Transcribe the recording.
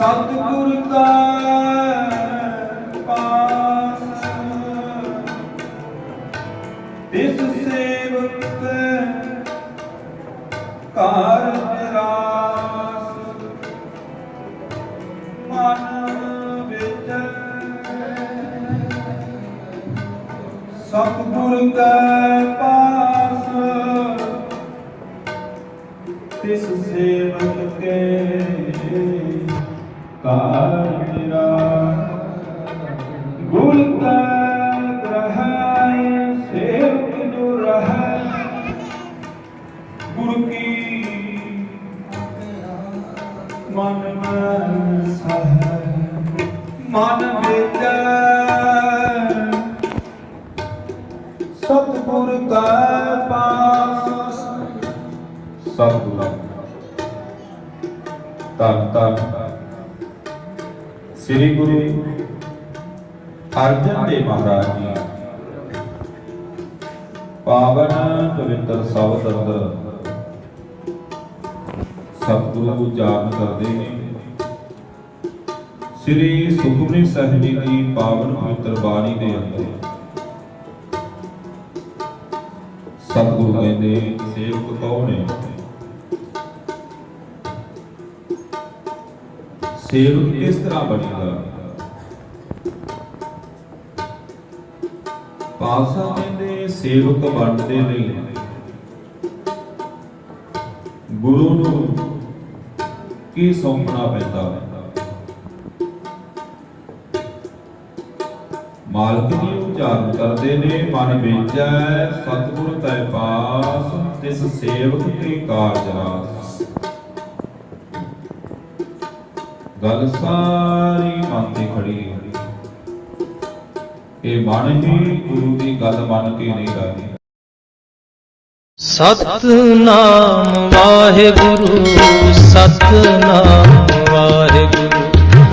ਸਤਿਗੁਰ ਦਾ ਪਾਸ ਤਿਸ ਸੇਵਕ ਕਾਰ ਨਿਰਾਸ ਮਨ ਵਿੱਚ ਸਤਿਗੁਰ ਕਾ ਪਾਸ ਤਿਸ ਸੇਵਕ ਕੇ ਕਾਰ ਨਿਰਾਸ ਗੁਰ ਸੇਵਕ ਜੋ ਰਹੈ ਗੁਰ ਕੀ ਮਨ ਮੈਂ ਸਹਿ ਮਨ ਵਿੱਚ ਸਤਿਗੁਰ ਕਾ ਪਾਸ। ਸਤਿਗੁਰੂ ਧੰਨ ਧੰਨ। ਸ੍ਰੀ ਗੁਰੂ ਅਰਜਨ ਦੇਵ ਮਹਾਰਾਜ ਜੀ। ਪਾਵਨ ਪਵਿੱਤਰ ਸ਼ਬਦ ਅੰਦਰ ਸਤਿਗੁਰੂ ਉਚਾਰਨ ਕਰਦੇ ਨੇ। ਸ੍ਰੀ ਸੁਖਮਨੀ ਸਾਹਿਬ ਜੀ ਦੀ ਪਾਵਨ ਪਵਿੱਤਰ ਬਾਣੀ ਦੇ ਅੰਦਰ। ਸਤਿਗੁਰੂ ਕਹਿੰਦੇ ਸੇਵਕ ਕੌਣ ਹੈ? ਸੇਵਕ ਕਿਸ ਤਰ੍ਹਾਂ ਬਣੇਗਾ ਪਾਸਾ ਕਹਿੰਦੇ ਸੇਵਕ ਬਣਨ ਦੇ ਗੁਰੂ ਨੂੰ ਕੀ ਸੌਂਪਣਾ ਪੈਂਦਾ? ਹੈ ਮਾਲਕ ਜੀ ਉਚਾਰਨ ਕਰਦੇ ਨੇ, ਮਨ ਵੇਚੈ, ਸਤਿਗੁਰ ਤੈ ਪਾਸ, ਤਿਸ ਸੇਵਕ ਕੀ ਕਾਰਜ ਰਾਸ। ਗੱਲ ਸਾਰੀ ਮਨ ਤੇ ਖੜੀ। ਹੈ ਇਹ ਮਨ ਹੀ ਗੁਰੂ ਦੀ ਗੱਲ ਮੰਨ ਕੇ ਨਹੀਂ ਕਰਦੀ ਸਤਨਾਮ ਵਾਹਿਗੁਰੂ, ਸਤਨਾਮ